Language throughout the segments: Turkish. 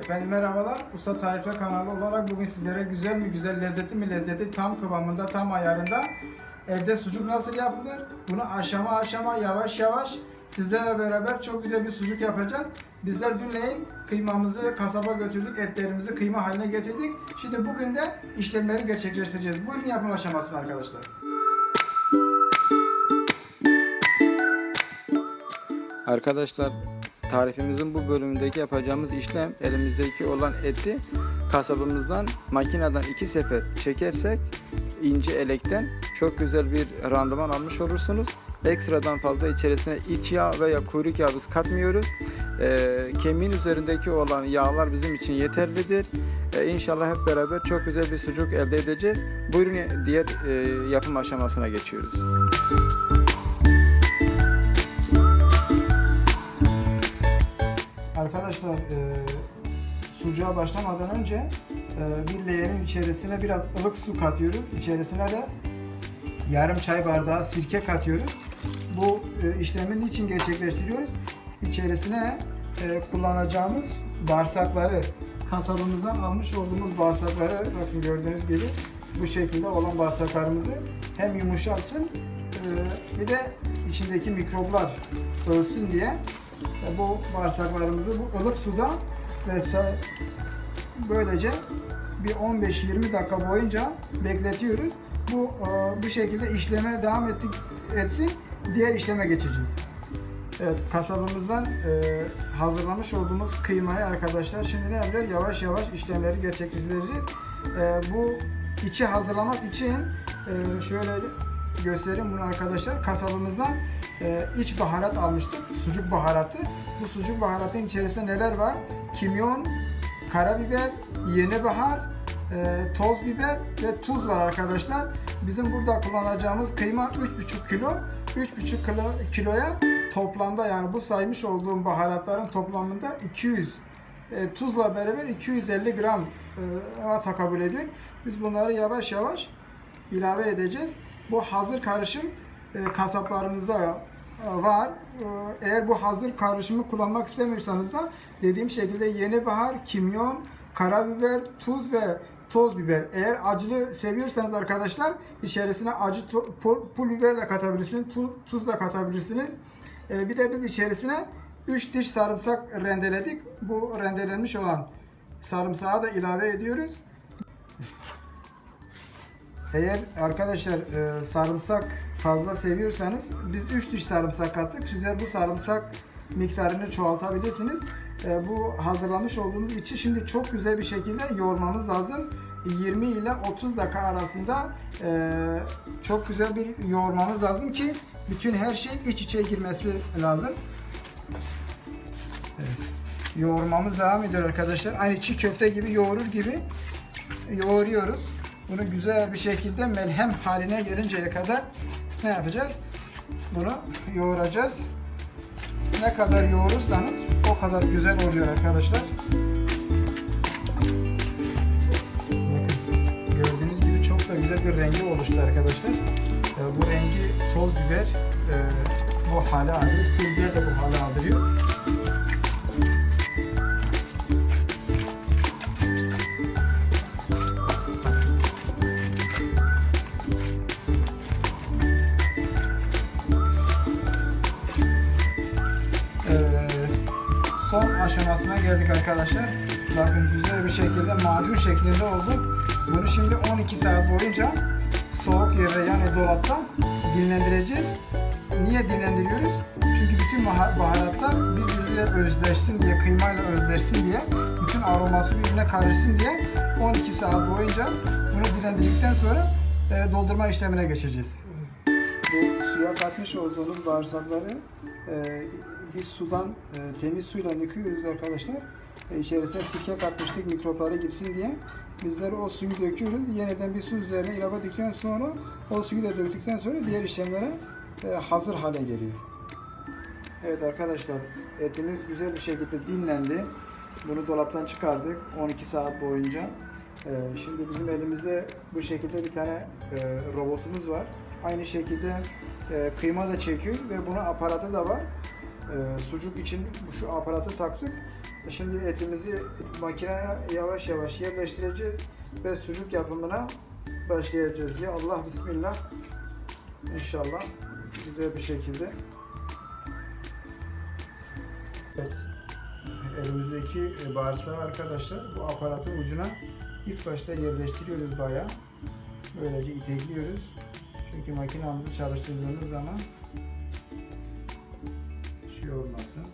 Efendim merhabalar. Usta Tarifler kanalı olarak bugün sizlere güzel mi güzel, lezzetli mi lezzeti tam kıvamında, tam ayarında evde sucuk nasıl yapılır? Bunu aşama aşama, yavaş yavaş sizlerle beraber çok güzel bir sucuk yapacağız. Bizler dünleyin kıymamızı kasaba götürdük, etlerimizi kıyma haline getirdik. Şimdi bugün de işlemleri gerçekleştireceğiz. Buyurun yapım aşamasına arkadaşlar. Arkadaşlar tarifimizin bu bölümündeki yapacağımız işlem elimizdeki olan eti kasabımızdan makineden iki sefer çekersek ince elekten çok güzel bir randıman almış olursunuz. Ekstradan fazla içerisine iç yağ veya kuyruk yağı biz katmıyoruz. Ee, kemiğin üzerindeki olan yağlar bizim için yeterlidir. Ee, inşallah hep beraber çok güzel bir sucuk elde edeceğiz. Buyurun diğer e, yapım aşamasına geçiyoruz. Arkadaşlar e, sucuğa başlamadan önce e, bir leğenin içerisine biraz ılık su katıyoruz. İçerisine de yarım çay bardağı sirke katıyoruz. Bu e, işlemi niçin gerçekleştiriyoruz? İçerisine e, kullanacağımız bağırsakları, kasabımızdan almış olduğumuz bağırsakları bakın gördüğünüz gibi bu şekilde olan bağırsaklarımızı hem yumuşatsın e, bir de içindeki mikroplar ölsün diye bu bağırsaklarımızı bu ılık suda ve böylece bir 15-20 dakika boyunca bekletiyoruz. Bu e, bu şekilde işleme devam ettik etsin. Diğer işleme geçeceğiz. Evet, kasabımızdan e, hazırlamış olduğumuz kıymayı arkadaşlar şimdi ne yapacağız? Yavaş yavaş işlemleri gerçekleştireceğiz. E, bu içi hazırlamak için şöyle göstereyim bunu arkadaşlar. Kasabımızdan e, iç baharat almıştık. Sucuk baharatı. Bu sucuk baharatın içerisinde neler var? Kimyon, karabiber, yeni bahar, e, toz biber ve tuz var arkadaşlar. Bizim burada kullanacağımız kıyma 3,5 kilo. 3,5 kilo kiloya toplamda yani bu saymış olduğum baharatların toplamında 200 e, tuzla beraber 250 gram e, takabül ediyor. Biz bunları yavaş yavaş ilave edeceğiz. Bu hazır karışım e, kasaplarımızda e, var. E, Eğer bu hazır karışımı kullanmak istemiyorsanız da dediğim şekilde yeni bahar, kimyon, karabiber, tuz ve toz biber. Eğer acılı seviyorsanız arkadaşlar içerisine acı pul biber de katabilirsiniz, tu- tuz da katabilirsiniz. E, Bir de biz içerisine 3 diş sarımsak rendeledik. Bu rendelenmiş olan sarımsağı da ilave ediyoruz. Eğer arkadaşlar e, sarımsak fazla seviyorsanız biz 3 diş sarımsak kattık. Sizler bu sarımsak miktarını çoğaltabilirsiniz. E, bu hazırlamış olduğumuz içi şimdi çok güzel bir şekilde yoğurmamız lazım. 20 ile 30 dakika arasında e, çok güzel bir yoğurmamız lazım ki bütün her şey iç içe girmesi lazım. Evet. Yoğurmamız devam ediyor arkadaşlar. Aynı çiğ köfte gibi yoğurur gibi yoğuruyoruz. Bunu güzel bir şekilde melhem haline gelinceye kadar ne yapacağız? Bunu yoğuracağız. Ne kadar yoğurursanız o kadar güzel oluyor arkadaşlar. Bakın gördüğünüz gibi çok da güzel bir rengi oluştu arkadaşlar. Ee, bu rengi toz biber e, bu hale alıyor. Pul de bu hale alıyor. Aşamasına geldik arkadaşlar. Bakın güzel bir şekilde macun şeklinde oldu. Bunu şimdi 12 saat boyunca soğuk yerde yani dolapta dinlendireceğiz. Niye dinlendiriyoruz? Çünkü bütün baha- baharatlar birbiriyle özleşsin diye, kıymayla özleşsin diye, bütün aroması birbirine karışsın diye 12 saat boyunca bunu dinlendirdikten sonra e, doldurma işlemine geçeceğiz. Bu suya katmış olduğumuz bağırsakları e, biz sudan e, temiz suyla yıkıyoruz arkadaşlar. E, içerisine sirke katmıştık mikropları gitsin diye. Bizler o suyu döküyoruz. Yeniden bir su üzerine ilave ettikten sonra o suyu da döktükten sonra diğer işlemlere e, hazır hale geliyor. Evet arkadaşlar etimiz güzel bir şekilde dinlendi. Bunu dolaptan çıkardık 12 saat boyunca. Ee, şimdi bizim elimizde bu şekilde bir tane e, robotumuz var. Aynı şekilde e, kıyma da çekiyor ve bunun aparatı da var. E, sucuk için şu aparatı taktık. Şimdi etimizi makineye yavaş yavaş yerleştireceğiz ve sucuk yapımına başlayacağız. Ya Allah Bismillah. İnşallah güzel bir şekilde. Evet. Elimizdeki bağırsağı arkadaşlar bu aparatın ucuna ilk başta yerleştiriyoruz bayağı. Böylece itekliyoruz. Çünkü makinamızı çalıştırdığımız zaman şey olmasın.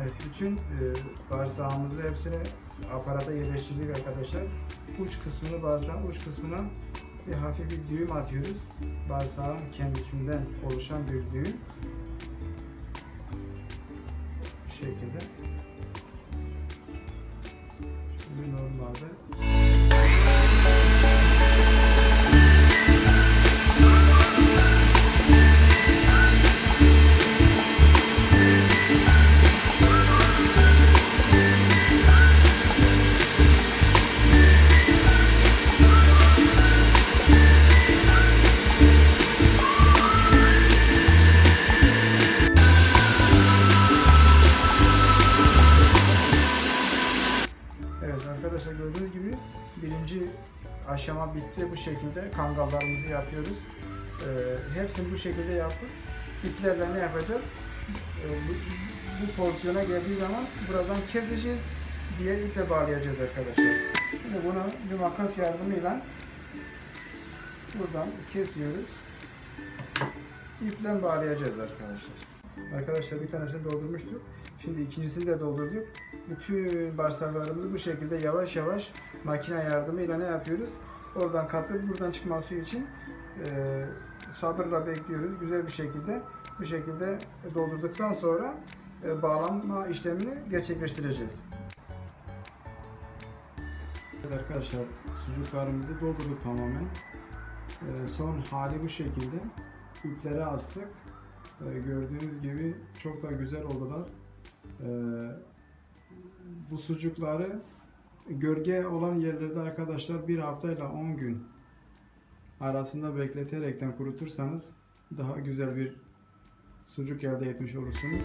Evet, bütün e, bağırsağımızı hepsini aparata yerleştirdik arkadaşlar. Uç kısmını bağırsağın uç kısmına bir hafif bir düğüm atıyoruz. Bağırsağın kendisinden oluşan bir düğüm. Bu şekilde. Şimdi normalde arkadaşlar gördüğünüz gibi birinci aşama bitti. Bu şekilde kangallarımızı yapıyoruz. Ee, hepsini bu şekilde yapıp iplerle ne yapacağız? Ee, bu, bu porsiyona geldiği zaman buradan keseceğiz. Diğer iple bağlayacağız arkadaşlar. Şimdi bunu bir makas yardımıyla buradan kesiyoruz. İple bağlayacağız arkadaşlar. Arkadaşlar bir tanesini doldurmuştuk. Şimdi ikincisini de doldurduk. Bütün bağırsaklarımızı bu şekilde yavaş yavaş makine yardımıyla ne yapıyoruz? Oradan katıp buradan çıkması için e, sabırla bekliyoruz. Güzel bir şekilde bu şekilde doldurduktan sonra e, bağlanma işlemini gerçekleştireceğiz. Evet arkadaşlar sucuklarımızı doldurduk tamamen. E, son hali bu şekilde. İplere astık. E, gördüğünüz gibi çok da güzel oldular. E, bu sucukları gölge olan yerlerde arkadaşlar bir haftayla 10 gün arasında bekleterekten kurutursanız daha güzel bir sucuk elde etmiş olursunuz.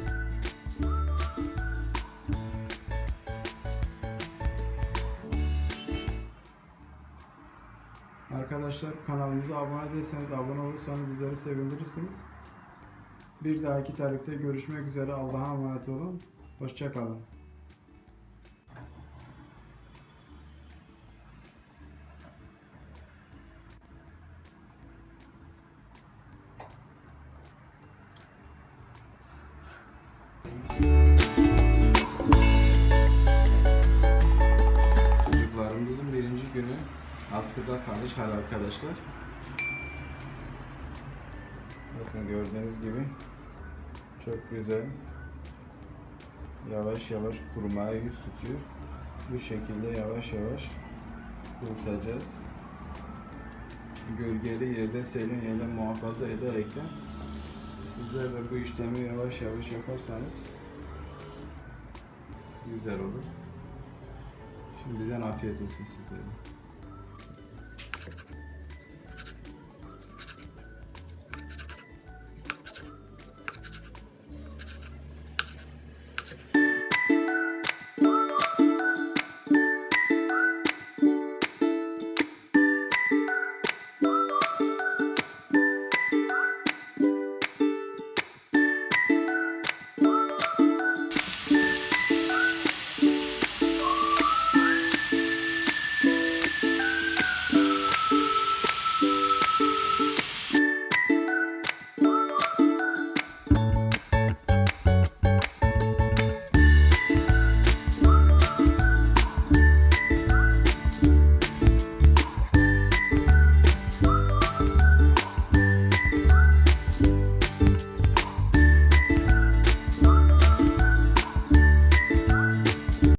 Arkadaşlar kanalımıza abone değilseniz abone olursanız bizleri sevindirirsiniz. Bir dahaki tarihte görüşmek üzere. Allah'a emanet olun. Hoşçakalın. Çocuklarımızın birinci günü askıda kalmış hal arkadaşlar. Bakın gördüğünüz gibi çok güzel. Yavaş yavaş kurumaya yüz tutuyor. Bu şekilde yavaş yavaş kurutacağız. Gölgeli yerde, serin yerde muhafaza ederekten sizler de bu işlemi yavaş yavaş yaparsanız güzel olur. Şimdiden afiyet olsun sizlere.